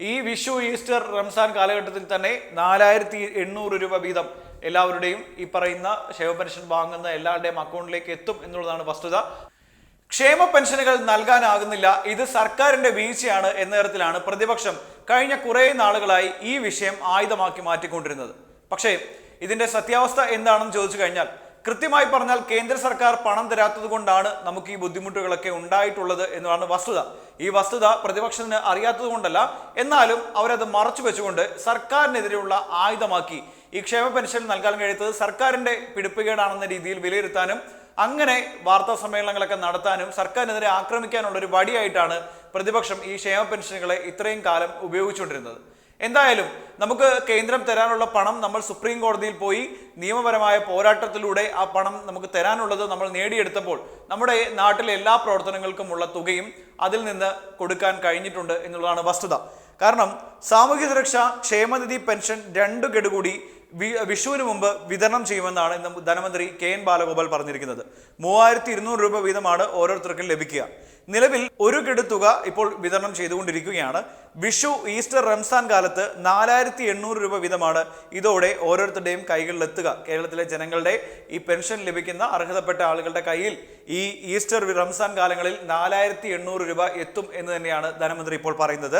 ഈ വിഷു ഈസ്റ്റർ റംസാൻ കാലഘട്ടത്തിൽ തന്നെ നാലായിരത്തി എണ്ണൂറ് രൂപ വീതം എല്ലാവരുടെയും ഈ പറയുന്ന ക്ഷേമ പെൻഷൻ വാങ്ങുന്ന എല്ലാവരുടെയും അക്കൗണ്ടിലേക്ക് എത്തും എന്നുള്ളതാണ് വസ്തുത. ക്ഷേമ പെൻഷനുകൾ നൽകാനാകുന്നില്ല. ഇത് സർക്കാരിന്റെ വീഴ്ചയാണ് എന്ന തരത്തിലാണ് പ്രതിപക്ഷം കഴിഞ്ഞ കുറേ നാളുകളായി ഈ വിഷയം ആയുധമാക്കി മാറ്റിക്കൊണ്ടിരുന്നത്. പക്ഷേ ഇതിന്റെ സത്യാവസ്ഥ എന്താണെന്ന് ചോദിച്ചു കഴിഞ്ഞാൽ കൃത്യമായി പറഞ്ഞാൽ കേന്ദ്ര സർക്കാർ പണം തരാത്തത് കൊണ്ടാണ് നമുക്ക് ഈ ബുദ്ധിമുട്ടുകളൊക്കെ ഉണ്ടായിട്ടുള്ളത് എന്നതാണ് വസ്തുത. ഈ വസ്തുത പ്രതിപക്ഷത്തിന് അറിയാത്തത് കൊണ്ടല്ല എന്നാലും അവരത് മറച്ചു വെച്ചുകൊണ്ട് സർക്കാരിനെതിരെയുള്ള ആയുധമാക്കി. ഈ ക്ഷേമ പെൻഷൻ നൽകാൻ കഴിയാത്തത് സർക്കാരിന്റെ പിടിപ്പുകേടാണെന്ന രീതിയിൽ വിലയിരുത്താനും അങ്ങനെ വാർത്താ സമ്മേളനങ്ങളൊക്കെ നടത്താനും സർക്കാരിനെതിരെ ആക്രമിക്കാനുള്ള ഒരു വടിയായിട്ടാണ് പ്രതിപക്ഷം ഈ ക്ഷേമ പെൻഷനുകളെ ഇത്രയും കാലം ഉപയോഗിച്ചുകൊണ്ടിരുന്നത്. എന്തായാലും നമുക്ക് കേന്ദ്രം തരാനുള്ള പണം നമ്മൾ സുപ്രീം കോടതിയിൽ പോയി നിയമപരമായ പോരാട്ടത്തിലൂടെ ആ പണം നമുക്ക് തരാനുള്ളത് നമ്മൾ നേടിയെടുത്തപ്പോൾ നമ്മുടെ നാട്ടിലെ എല്ലാ പ്രവർത്തനങ്ങൾക്കുമുള്ള തുകയും അതിൽ നിന്ന് കൊടുക്കാൻ കഴിഞ്ഞിട്ടുണ്ട് എന്നുള്ളതാണ് വസ്തുത. കാരണം സാമൂഹ്യ സുരക്ഷ ക്ഷേമനിധി പെൻഷൻ രണ്ടു ഗഡു കൂടി വിഷുവിന് മുമ്പ് വിതരണം ചെയ്യുമെന്നാണ് ഇന്ന് ധനമന്ത്രി കെ എൻ ബാലഗോപാൽ പറഞ്ഞിരിക്കുന്നത്. മൂവായിരത്തി ഇരുന്നൂറ് രൂപ വീതമാണ് ഓരോരുത്തർക്കും ലഭിക്കുക. നിലവിൽ ഒരു ഗഡു തുക ഇപ്പോൾ വിതരണം ചെയ്തുകൊണ്ടിരിക്കുകയാണ്. വിഷു ഈസ്റ്റർ റംസാൻ കാലത്ത് നാലായിരത്തി എണ്ണൂറ് രൂപ വീതമാണ് ഇതോടെ ഓരോരുത്തരുടെയും കൈകളിലെത്തുക. കേരളത്തിലെ ജനങ്ങളുടെ ഈ പെൻഷൻ ലഭിക്കുന്ന അർഹതപ്പെട്ട ആളുകളുടെ കയ്യിൽ ഈ ഈസ്റ്റർ റംസാൻ കാലങ്ങളിൽ നാലായിരത്തി എണ്ണൂറ് രൂപ എത്തും എന്ന് തന്നെയാണ് ധനമന്ത്രി ഇപ്പോൾ പറയുന്നത്.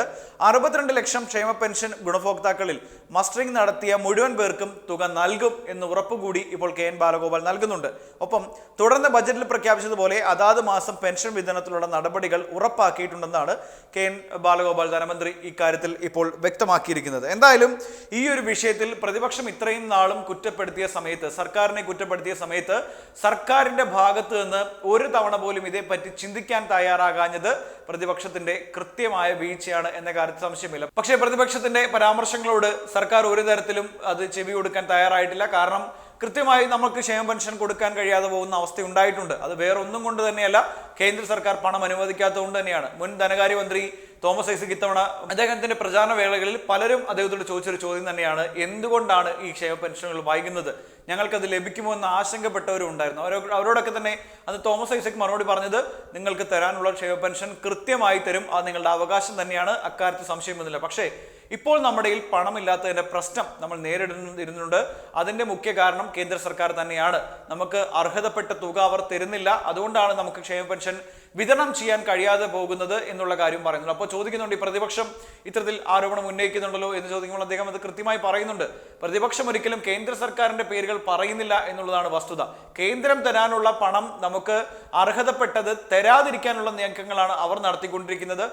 അറുപത്തിരണ്ട് ലക്ഷം ക്ഷേമ പെൻഷൻ ഗുണഭോക്താക്കളിൽ മസ്റ്ററിംഗ് നടത്തിയ മുഴുവൻ പേർക്കും തുക നൽകും എന്ന് ഉറപ്പുകൂടി ഇപ്പോൾ കെ. എൻ. ബാലഗോപാൽ നൽകുന്നുണ്ട്. ഒപ്പം തുടർന്ന് ബജറ്റിൽ പ്രഖ്യാപിച്ചതുപോലെ അതാത് മാസം പെൻഷൻ വിതരണത്തിലുള്ള നടപടികൾ ഉറപ്പാക്കിയിട്ടുണ്ടെന്നാണ് കെ. എൻ. ബാലഗോപാൽ ധനമന്ത്രി ഇക്കാര്യത്തിൽ ഇപ്പോൾ വ്യക്തമാക്കിയിരിക്കുന്നത്. എന്തായാലും ഈ ഒരു വിഷയത്തിൽ പ്രതിപക്ഷം ഇത്രയും നാളും കുറ്റപ്പെടുത്തിയ സമയത്ത് സർക്കാരിനെ കുറ്റപ്പെടുത്തിയ സമയത്ത് സർക്കാരിന്റെ ഭാഗത്ത് നിന്ന് ഒരു തവണ പോലും ഇതേപ്പറ്റി ചിന്തിക്കാൻ തയ്യാറാകാഞ്ഞത് പ്രതിപക്ഷത്തിന്റെ കൃത്യമായ വീഴ്ചയാണ് എന്ന കാര്യത്തിൽ സംശയമില്ല. പക്ഷേ പ്രതിപക്ഷത്തിന്റെ പരാമർശങ്ങളോട് സർക്കാർ ഒരു തരത്തിലും അത് ചെവി കൊടുക്കാൻ തയ്യാറായിട്ടില്ല. കാരണം കൃത്യമായി നമുക്ക് ക്ഷേമ പെൻഷൻ കൊടുക്കാൻ കഴിയാതെ പോകുന്ന അവസ്ഥ ഉണ്ടായിട്ടുണ്ട്. അത് വേറൊന്നും കൊണ്ട് തന്നെയല്ല കേന്ദ്ര സർക്കാർ പണം അനുവദിക്കാത്തത് കൊണ്ട് തന്നെയാണ്. മുൻ ധനകാര്യമന്ത്രി തോമസ് ഐസക് ഇത്തവണ അദ്ദേഹത്തിന്റെ പ്രചാരണ വേളകളിൽ പലരും അദ്ദേഹത്തോട് ചോദിച്ചൊരു ചോദ്യം തന്നെയാണ് എന്തുകൊണ്ടാണ് ഈ ക്ഷേമ പെൻഷനുകൾ വൈകുന്നത് ഞങ്ങൾക്കത് ലഭിക്കുമോ എന്ന് ആശങ്കപ്പെട്ടവരും ഉണ്ടായിരുന്നു. അവരോ അവരോടൊക്കെ തന്നെ അത് തോമസ് ഐസക് മറുപടി പറഞ്ഞത് നിങ്ങൾക്ക് തരാനുള്ള ക്ഷേമ പെൻഷൻ കൃത്യമായി തരും അത് നിങ്ങളുടെ അവകാശം തന്നെയാണ്. അക്കാര്യത്തിൽ സംശയം സംശയമൊന്നുമില്ല പക്ഷേ ഇപ്പോൾ നമ്മുടെ കയ്യിൽ പണമില്ലാത്തതിന്റെ പ്രശ്നം നമ്മൾ നേരിടുന്നിരുന്നുണ്ട് അതിന്റെ മുഖ്യ കാരണം കേന്ദ്ര സർക്കാർ തന്നെയാണ്. നമുക്ക് അർഹതപ്പെട്ട തുക അവർ തരുന്നില്ല. അതുകൊണ്ടാണ് നമുക്ക് ക്ഷേമ പെൻഷൻ വിതരണം ചെയ്യാൻ കഴിയാതെ പോകുന്നത് എന്നുള്ള കാര്യം പറയുന്നുണ്ട്. അപ്പോൾ ചോദിക്കുന്നുണ്ട് ഈ പ്രതിപക്ഷം ഇത്തരത്തിൽ ആരോപണം ഉന്നയിക്കുന്നുണ്ടല്ലോ? എന്ന് ചോദിക്കുമ്പോൾ അദ്ദേഹം അത് കൃത്യമായി പറയുന്നുണ്ട്. പ്രതിപക്ഷം ഒരിക്കലും കേന്ദ്ര സർക്കാരിന്റെ പേരുകൾ പറയുന്നില്ല എന്നുള്ളതാണ് വസ്തുത. കേന്ദ്രം തരാനുള്ള പണം നമുക്ക് അർഹതപ്പെട്ടത് തരാതിരിക്കാനുള്ള നീക്കങ്ങളാണ് അവർ നടത്തിക്കൊണ്ടിരിക്കുന്നത്.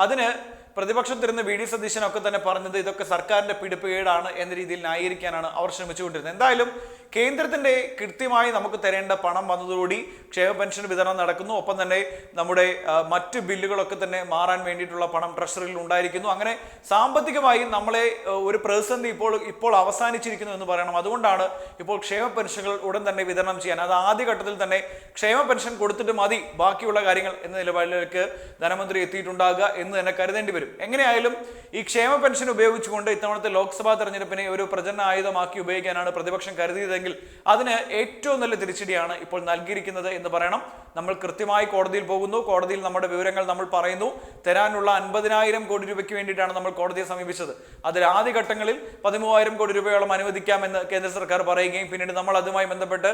അതിന് പ്രതിപക്ഷം തരുന്ന വി ഡി സതീശനൊക്കെ തന്നെ പറഞ്ഞത് ഇതൊക്കെ സർക്കാരിന്റെ പിടിപ്പുകേടാണ് എന്ന രീതിയിൽ ന്യായീകരിക്കാനാണ് അവർ ശ്രമിച്ചുകൊണ്ടിരുന്നത്. എന്തായാലും കേന്ദ്രത്തിന്റെ കൃത്യമായി നമുക്ക് തരേണ്ട പണം വന്നതോടുകൂടി ക്ഷേമ പെൻഷൻ വിതരണം നടക്കുന്നു. ഒപ്പം തന്നെ നമ്മുടെ മറ്റ് ബില്ലുകളൊക്കെ തന്നെ മാറാൻ വേണ്ടിയിട്ടുള്ള പണം ട്രഷറിയിൽ ഉണ്ടായിരിക്കുന്നു. അങ്ങനെ സാമ്പത്തികമായി നമ്മളെ ഒരു പ്രതിസന്ധി ഇപ്പോൾ ഇപ്പോൾ അവസാനിച്ചിരിക്കുന്നു എന്ന് പറയണം. അതുകൊണ്ടാണ് ഇപ്പോൾ ക്ഷേമ പെൻഷനുകൾ ഉടൻ തന്നെ വിതരണം ചെയ്യാൻ അത് ആദ്യഘട്ടത്തിൽ തന്നെ ക്ഷേമ പെൻഷൻ കൊടുത്തിട്ട് മതി ബാക്കിയുള്ള കാര്യങ്ങൾ എന്ന നിലപാടിലേക്ക് ധനമന്ത്രി എത്തിയിട്ടുണ്ടാകുക എന്ന് തന്നെ കരുതേണ്ടി വരും. എങ്ങനെയായാലും ഈ ക്ഷേമ പെൻഷൻ ഉപയോഗിച്ചുകൊണ്ട് ഇത്തവണത്തെ ലോക്സഭാ തെരഞ്ഞെടുപ്പിനെ ഒരു പ്രചരണ ആയുധമാക്കി ഉപയോഗിക്കാനാണ് പ്രതിപക്ഷം കരുതിയതെങ്കിൽ അതിന് ഏറ്റവും നല്ല തിരിച്ചടിയാണ് ഇപ്പോൾ നൽകിയിരിക്കുന്നത് എന്ന് പറയണം. നമ്മൾ കൃത്യമായി കോടതിയിൽ പോകുന്നു. കോടതിയിൽ നമ്മുടെ വിവരങ്ങൾ നമ്മൾ പറയുന്നു. തരാനുള്ള അൻപതിനായിരം കോടി രൂപയ്ക്ക് വേണ്ടിയിട്ടാണ് നമ്മൾ കോടതിയെ സമീപിച്ചത്. അതിൽ ആദ്യഘട്ടങ്ങളിൽ പതിമൂവായിരം കോടി രൂപയോളം അനുവദിക്കാമെന്ന് കേന്ദ്ര സർക്കാർ പറയുകയും പിന്നീട് നമ്മൾ അതുമായി ബന്ധപ്പെട്ട്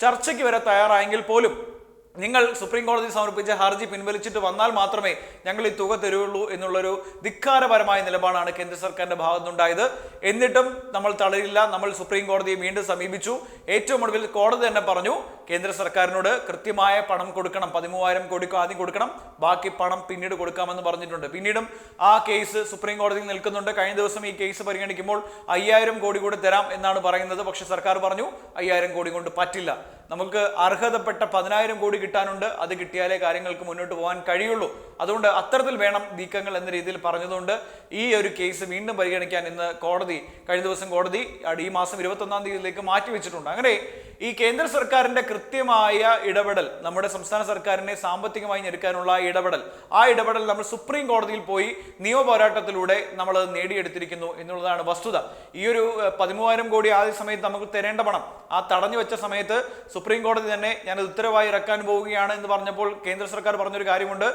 ചർച്ചയ്ക്ക് വരെ തയ്യാറായെങ്കിൽ പോലും നിങ്ങൾ സുപ്രീം കോടതി സമർപ്പിച്ച ഹർജി പിൻവലിച്ചിട്ട് വന്നാൽ മാത്രമേ ഞങ്ങൾ ഈ തുക തരുള്ളൂ എന്നുള്ളൊരു ധിക്കാരപരമായ നിലപാടാണ് കേന്ദ്ര സർക്കാരിന്റെ ഭാഗത്തുനിന്നുണ്ടായത്. എന്നിട്ടും നമ്മൾ തളരില്ല. നമ്മൾ സുപ്രീം കോടതിയെ വീണ്ടും സമീപിച്ചു. ഏറ്റവും ഒടുവിൽ കോടതി തന്നെ പറഞ്ഞു കേന്ദ്ര സർക്കാരിനോട് കൃത്യമായ പണം കൊടുക്കണം. പതിമൂവായിരം കോടി ആദ്യം കൊടുക്കണം. ബാക്കി പണം പിന്നീട് കൊടുക്കാമെന്ന് പറഞ്ഞിട്ടുണ്ട്. പിന്നീടും ആ കേസ് സുപ്രീം കോടതിയിൽ നിൽക്കുന്നുണ്ട്. കഴിഞ്ഞ ദിവസം ഈ കേസ് പരിഗണിക്കുമ്പോൾ അയ്യായിരം കോടി കൂടി തരാം എന്നാണ് പറയുന്നത്. പക്ഷെ സർക്കാർ പറഞ്ഞു അയ്യായിരം കോടി കൊണ്ട് പറ്റില്ല. നമുക്ക് അർഹതപ്പെട്ട പതിനായിരം കോടി കിട്ടാനുണ്ട്. അത് കിട്ടിയാലേ കാര്യങ്ങൾക്ക് മുന്നോട്ട് പോകാൻ കഴിയുള്ളൂ. അതുകൊണ്ട് അത്തരത്തിൽ വേണം നീക്കങ്ങൾ എന്ന രീതിയിൽ പറഞ്ഞതുകൊണ്ട് ഈ ഒരു കേസ് വീണ്ടും പരിഗണിക്കാൻ ഇന്ന് കോടതി കഴിഞ്ഞ ദിവസം കോടതി ഈ മാസം ഇരുപത്തൊന്നാം തീയതിയിലേക്ക് മാറ്റിവെച്ചിട്ടുണ്ട്. അങ്ങനെ ഈ കേന്ദ്ര സർക്കാരിന്റെ കൃത്യമായ ഇടപെടൽ നമ്മുടെ സംസ്ഥാന സർക്കാരിനെ സാമ്പത്തികമായി ഞെരുക്കാനുള്ള ഇടപെടൽ ആ ഇടപെടൽ നമ്മൾ സുപ്രീം കോടതിയിൽ പോയി നിയമ പോരാട്ടത്തിലൂടെ നമ്മൾ നേടിയെടുത്തിരിക്കുന്നു എന്നുള്ളതാണ് വസ്തുത. ഈ ഒരു പതിമൂവായിരം കോടി ആദ്യ സമയത്ത് നമുക്ക് തരേണ്ട പണം ആ തടഞ്ഞു വെച്ച സമയത്ത് സുപ്രീം കോടതി തന്നെ ഞാനത് ഉത്തരവായി ഇറക്കാൻ പോവുകയാണ് എന്ന് പറഞ്ഞപ്പോൾ കേന്ദ്ര സർക്കാർ പറഞ്ഞൊരു കാര്യമുണ്ട്.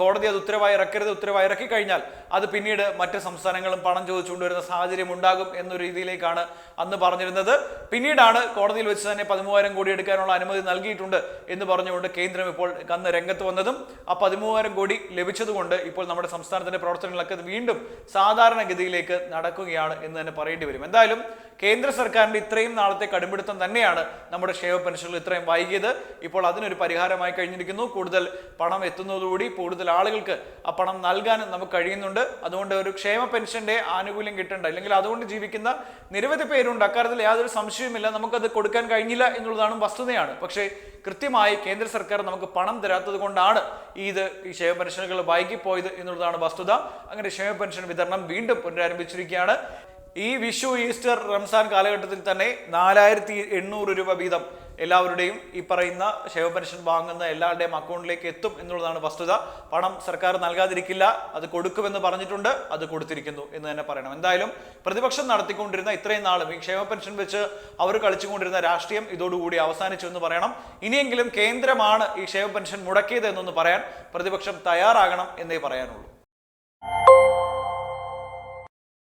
കോടതി അത് ഉത്തരവായി ഇറക്കരുത് ഉത്തരവായി ഇറക്കി കഴിഞ്ഞാൽ അത് പിന്നീട് മറ്റ് സംസ്ഥാനങ്ങളും പണം ചോദിച്ചുകൊണ്ടുവരുന്ന സാഹചര്യം ഉണ്ടാകും എന്നൊരു രീതിയിലേക്കാണ് അന്ന് പറഞ്ഞിരുന്നത്. പിന്നീടാണ് കോടതിയിൽ വെച്ച് തന്നെ പതിമൂവായിരം കോടി എടുക്കാനുള്ള അനുമതി നൽകിയിട്ടുണ്ട് എന്ന് പറഞ്ഞുകൊണ്ട് കേന്ദ്രം ഇപ്പോൾ അന്ന് രംഗത്ത് വന്നതും ആ പതിമൂവായിരം കോടി ലഭിച്ചതുകൊണ്ട് ഇപ്പോൾ നമ്മുടെ സംസ്ഥാനത്തിന്റെ പ്രവർത്തനങ്ങളൊക്കെ വീണ്ടും സാധാരണഗതിയിലേക്ക് നടക്കുകയാണ് എന്ന് തന്നെ പറയേണ്ടി വരും. എന്തായാലും കേന്ദ്ര സർക്കാരിന്റെ ഇത്രയും നാളത്തെ കടുംപിടുത്തം തന്നെയാണ് നമ്മുടെ ക്ഷേമ പെൻഷനിൽ ഇത്രയും വൈകിയത്. ഇപ്പോൾ അതിനൊരു പരിഹാരമായി കഴിഞ്ഞിരിക്കുന്നു. കൂടുതൽ പണം എത്തുന്നതോടുകൂടി കൂടുതൽ ആളുകൾക്ക് ആ പണം നൽകാൻ നമുക്ക് കഴിയുന്നുണ്ട്. അതുകൊണ്ട് ഒരു ക്ഷേമ പെൻഷന്റെ ആനുകൂല്യം കിട്ടേണ്ട. അല്ലെങ്കിൽ അതുകൊണ്ട് ജീവിക്കുന്ന നിരവധി പേരുണ്ട്. അക്കാര്യത്തിൽ യാതൊരു സംശയവുമില്ല. നമുക്കത് കൊടുക്കാൻ കഴിഞ്ഞില്ല എന്നുള്ളതാണ് വസ്തുതയാണ്. പക്ഷേ കൃത്യമായി കേന്ദ്ര സർക്കാർ നമുക്ക് പണം തരാത്തത് കൊണ്ടാണ് ഇത് ഈ ക്ഷേമ പെൻഷനുകൾ വൈകിപ്പോയത് എന്നുള്ളതാണ് വസ്തുത. അങ്ങനെ ക്ഷേമ പെൻഷൻ വിതരണം വീണ്ടും പുനരാരംഭിച്ചിരിക്കുകയാണ്. ഈ വിഷു ഈസ്റ്റർ റംസാൻ കാലഘട്ടത്തിൽ തന്നെ നാലായിരത്തി എണ്ണൂറ് രൂപ വീതം എല്ലാവരുടെയും ഈ പറയുന്ന ക്ഷേമ പെൻഷൻ വാങ്ങുന്ന എല്ലാവരുടെയും അക്കൗണ്ടിലേക്ക് എത്തും എന്നുള്ളതാണ് വസ്തുത. പണം സർക്കാർ നൽകാതിരിക്കില്ല അത് കൊടുക്കുമെന്ന് പറഞ്ഞിട്ടുണ്ട് അത് കൊടുത്തിരിക്കുന്നു എന്ന് തന്നെ പറയണം. എന്തായാലും പ്രതിപക്ഷം നടത്തിക്കൊണ്ടിരുന്ന ഇത്രയും നാളും ഈ ക്ഷേമ പെൻഷൻ വെച്ച് അവർ കളിച്ചുകൊണ്ടിരുന്ന രാഷ്ട്രീയം ഇതോടുകൂടി അവസാനിച്ചു എന്ന് പറയണം. ഇനിയെങ്കിലും കേന്ദ്രമാണ് ഈ ക്ഷേമ പെൻഷൻ മുടക്കിയത് എന്നൊന്ന് പറയാൻ പ്രതിപക്ഷം തയ്യാറാകണം എന്നേ പറയാനുള്ളൂ.